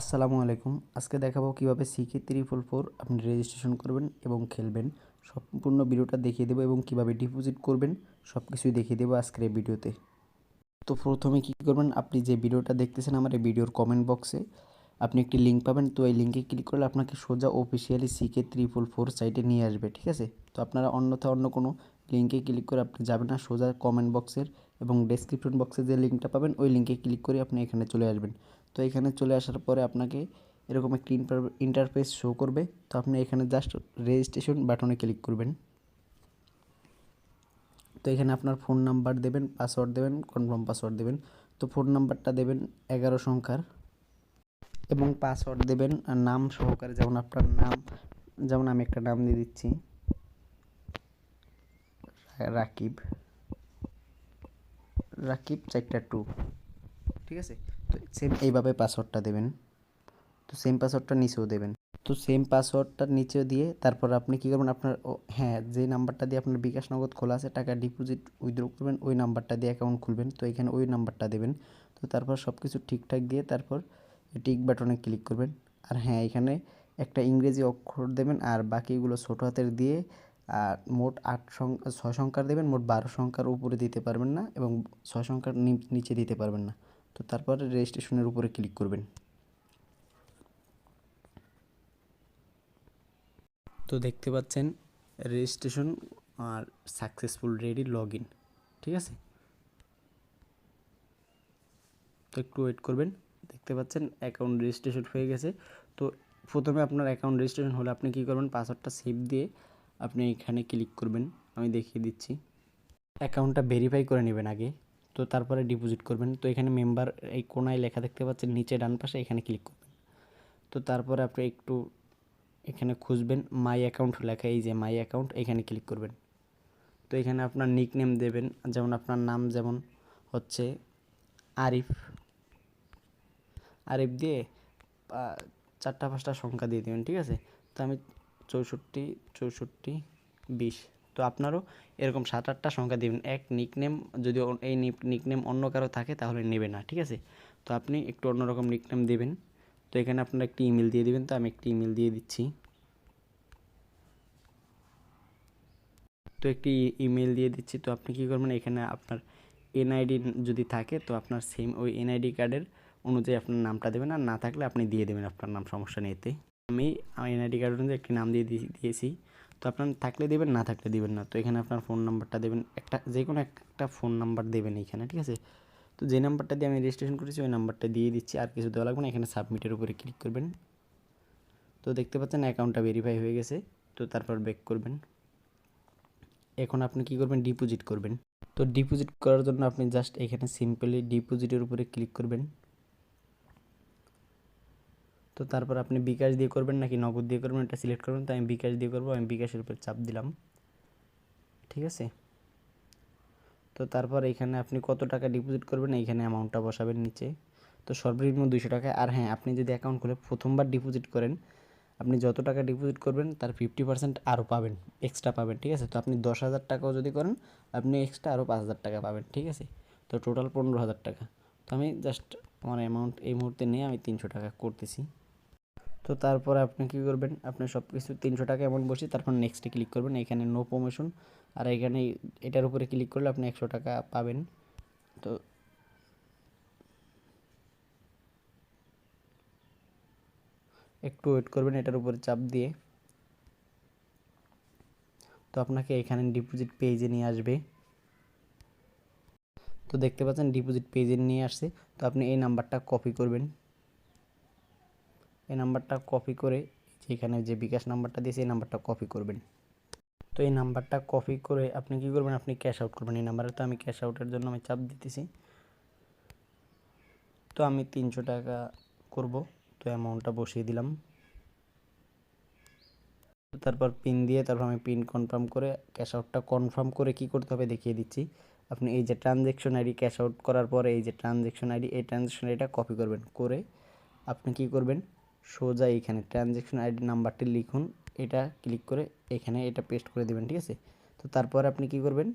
আসসালামু আলাইকুম। আজকে দেখাবো কীভাবে সিকে ত্রিপল ফোর আপনি রেজিস্ট্রেশন করবেন এবং খেলবেন। সম্পূর্ণ ভিডিওটা দেখিয়ে দেবো এবং কীভাবে ডিপোজিট করবেন সব কিছুই দেখিয়ে দেবো আজকের এই ভিডিওতে। তো প্রথমে কী করবেন, আপনি যে ভিডিওটা দেখতেছেন আমার এই ভিডিওর কমেন্ট বক্সে আপনি একটি লিঙ্ক পাবেন। তো এই লিঙ্কে ক্লিক করলে আপনাকে সোজা অফিসিয়ালি সিকে ত্রিপল ফোর সাইটে নিয়ে আসবে, ঠিক আছে? তো আপনারা অন্যথা অন্য কোনো লিঙ্কে ক্লিক করে আপনি যাবেন না, সোজা কমেন্ট বক্সের এবং ডেসক্রিপশন বক্সে যে লিঙ্কটা পাবেন, ওই লিঙ্কে ক্লিক করে আপনি এখানে চলে আসবেন। তো এখানে চলে আসার পরে আপনাকে এরকম একটি ইন্টারফেস শো করবে। তো আপনি এখানে জাস্ট রেজিস্ট্রেশন বাটনে ক্লিক করবেন। তো এখানে আপনার ফোন নাম্বার দেবেন পাসওয়ার্ড দেবেন কনফার্ম পাসওয়ার্ড দেবেন। তো ফোন নাম্বারটা দেবেন এগারো সংখ্যার এবং পাসওয়ার্ড দেবেন আর নাম সহকারে, যেমন আপনার নাম, যেমন আমি একটা নাম দিয়ে দিচ্ছি। রাকিব। রাকিব চারটা টু ঠিক আছে? তো সেম এইভাবে পাসওয়ার্ডটা দেবেন। তো সেম পাসওয়ার্ডটা নিচেও দেবেন। তো সেম পাসওয়ার্ডটা নিচেও দিয়ে তারপর আপনি কী করবেন? আপনার হ্যাঁ যে নাম্বারটা দিয়ে আপনার বিকাশ নগদ খোলা আছে, টাকা ডিপোজিট উইথড্র করবেন, ওই নাম্বারটা দিয়ে অ্যাকাউন্ট খুলবেন। তো এখানে ওই নাম্বারটা দেবেন। তো তারপর সব কিছু ঠিকঠাক দিয়ে তারপর টিক বাটনে ক্লিক করবেন। আর হ্যাঁ এখানে একটা ইংরেজি অক্ষর দেবেন আর বাকিগুলো ছোটো হাতের দিয়ে আর মোট আট সংখ্যা ছয় সংখ্যার দেবেন, মোট বারো সংখ্যার উপরে দিতে পারবেন না এবং ছয় সংখ্যার নিচে দিতে পারবেন না। তো তারপরে রেজিস্ট্রেশনের উপরে ক্লিক করবেন। তো দেখতে পাচ্ছেন রেজিস্ট্রেশন আর সাকসেসফুল রেডি লগ ঠিক আছে? তো একটু ওয়েট করবেন। দেখতে পাচ্ছেন অ্যাকাউন্ট রেজিস্ট্রেশন হয়ে গেছে। তো প্রথমে আপনার অ্যাকাউন্ট রেজিস্ট্রেশন হলে আপনি কী করবেন? পাসওয়ার্ডটা সেভ দিয়ে আপনি এখানে ক্লিক করবেন। আমি দেখিয়ে দিচ্ছি। অ্যাকাউন্টটা ভেরিফাই করে নেবেন আগে। তো তারপরে ডিপোজিট করবেন। তো এখানে মেম্বার এই কোনায় লেখা দেখতে পাচ্ছেন, নিচে ডান পাশে এখানে ক্লিক করবেন। তো তারপরে আপনি একটু এখানে খুঁজবেন মাই অ্যাকাউন্ট লেখা, এই যে মাই অ্যাকাউন্ট এখানে ক্লিক করবেন। তো এখানে আপনার নিক নেম দেবেন, যেমন আপনার নাম যেমন হচ্ছে আরিফ। আরিফ দিয়ে চারটা পাঁচটা সংখ্যা দিয়ে দেবেন, ঠিক আছে? তো আমি চৌষট্টি চৌষট্টি, বিশ। তো আপনারও এরকম সাত আটটা সংখ্যা দেবেন। এক নিকনেম যদি এই নিকনেম অন্য কারও থাকে তাহলে নেবে না, ঠিক আছে? তো আপনি একটু অন্যরকম নিকনেম দেবেন। তো এখানে আপনারা একটি ইমেল দিয়ে দেবেন, তো আমি একটি ইমেল দিয়ে দিচ্ছি। তো একটি ইমেল দিয়ে দিচ্ছি, তো আপনি কী করবেন, এখানে আপনার এনআইডি যদি থাকে, তো আপনার সেম ওই এনআইডি কার্ডের অনুযায়ী আপনার নামটা দেবেন, আর না থাকলে আপনি দিয়ে দেবেন আপনার নাম সমস্যা নেই আমি এনআইডি কার্ড অনুযায়ী একটি নাম দিয়ে দিয়েছি। তো আপনার থাকলে দেবেন, না থাকলে দেবেন না। তো এখানে আপনার ফোন নাম্বারটা দেবেন। একটা যে কোনো একটা ফোন নাম্বার দেবেন এখানে, ঠিক আছে? তো যে নাম্বারটা দিয়ে আমি রেজিস্ট্রেশন করেছি, ওই নাম্বারটা দিয়ে দিচ্ছি। আর কিছু দেওয়া লাগবে না, এখানে সাবমিটের উপরে ক্লিক করবেন। তো দেখতে পাচ্ছেন অ্যাকাউন্টটা ভেরিফাই হয়ে গেছে। তো তারপর ব্যাক করবেন। এখন আপনি কি করবেন? ডিপোজিট করবেন। তো ডিপোজিট করার জন্য আপনি জাস্ট এখানে সিম্পলি ডিপোজিটের উপরে ক্লিক করবেন। তো তারপর আপনি বিকাশ দিয়ে করবেন নাকি নগদ দিয়ে করবেন এটা সিলেক্ট করবেন, তো আমি বিকাশ দিয়ে করব, আমি বিকাশের উপর চাপ দিলাম। ঠিক আছে? তো তারপর এখানে আপনি কত টাকা ডিপোজিট করবেন, এইখানে অ্যামাউন্টটা বসাবেন নিচে। তো সর্বনিম্ন দুশো টাকা, আর হ্যাঁ আপনি যদি অ্যাকাউন্ট খুলে প্রথমবার ডিপোজিট করেন, আপনি যত টাকা ডিপোজিট করবেন, তার ফিফটি পার্সেন্ট আরও পাবেন এক্সট্রা পাবেন, ঠিক আছে? তো আপনি দশ হাজার টাকাও যদি করেন, আপনি এক্সট্রা আরও পাঁচ হাজার টাকা পাবেন, ঠিক আছে? তো টোটাল পনেরো হাজার টাকা। তো আমি জাস্ট আমার অ্যামাউন্ট এই মুহূর্তে নিয়ে আমি তিনশো টাকা করতেছি। তো তারপরে আপনি কী করবেন? আপনি সব কিছু তিনশো টাকা এমন বসে তারপর নেক্সটে ক্লিক করবেন। এখানে নো প্রমোশন আর এখানে এটার উপরে ক্লিক করলে আপনি একশো টাকা পাবেন। তো একটু ওয়েট করবেন এটার উপরে চাপ দিয়ে। তো আপনাকে এখানে ডিপোজিট পেজে নিয়ে আসবে। তো দেখতে পাচ্ছেন ডিপোজিট পেজে নিয়ে আসছে। তো আপনি এই নাম্বারটা কপি করবেন। এই নাম্বারটা কপি করে যেখানে যে বিকাশ নাম্বারটা দিয়েছে এই নাম্বারটা কপি করবেন। তো এই নাম্বারটা কপি করে আপনি কি করবেন? আপনি ক্যাশ আউট করবেন। এই নাম্বারে তো আমি ক্যাশ আউটের জন্য আমি চাপ দিতেছি। তো আমি তিনশো টাকা করব। তো অ্যামাউন্টটা বসিয়ে দিলাম। তারপর পিন দিয়ে তারপর আমি পিন কনফার্ম করে ক্যাশ আউটটা কনফার্ম করে কি করতে হবে দেখিয়ে দিচ্ছি। আপনি এই যে ট্রানজ্যাকশন আইডি ক্যাশ আউট করার পরে এই যে ট্রানজ্যাকশন আইডি এই ট্রানজ্যাকশন আইডিটা কপি করবেন। করে আপনি কি করবেন? সোজা এখানে ট্রানজ্যাকশন আইডি নাম্বারটি লিখুন, এটা ক্লিক করে এখানে এটা পেস্ট করে দেবেন, ঠিক আছে? তো তারপর আপনি কি করবেন?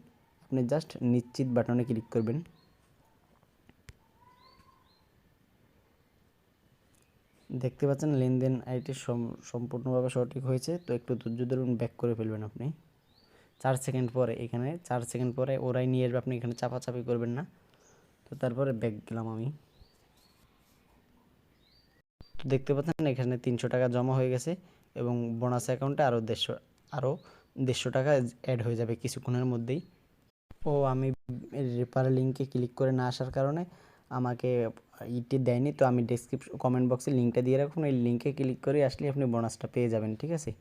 আপনি জাস্ট নিশ্চিত বাটনে ক্লিক করবেন। দেখতে পাচ্ছেন লেনদেন আইটি সম্পূর্ণভাবে সঠিক হয়েছে, তো একটু ধৈর্য ধরুন ব্যাক করে ফেলবেন আপনি। চার সেকেন্ড পরে এখানে, চার সেকেন্ড পরে ওরাই নিয়ে আসবে, আপনি এখানে চাপাচাপি করবেন না। তো তারপরে ব্যাক গেলাম আমি। দেখতে পাচ্ছেন, এখানে তিনশো টাকা জমা হয়ে গেছে এবং বোনাস অ্যাকাউন্টে আরও দেড়শো আরও দেড়শো টাকা অ্যাড হয়ে যাবে কিছুক্ষণের মধ্যেই। ও, আমি রেফার লিঙ্কে ক্লিক করে না আসার কারণে আমাকে ইটি দেয়নি, তো আমি ডেসক্রিপশন কমেন্ট বক্সে লিঙ্কটা দিয়ে রাখুন। এই লিঙ্কে ক্লিক করে আসলে আপনি বোনাসটা পেয়ে যাবেন, ঠিক আছে?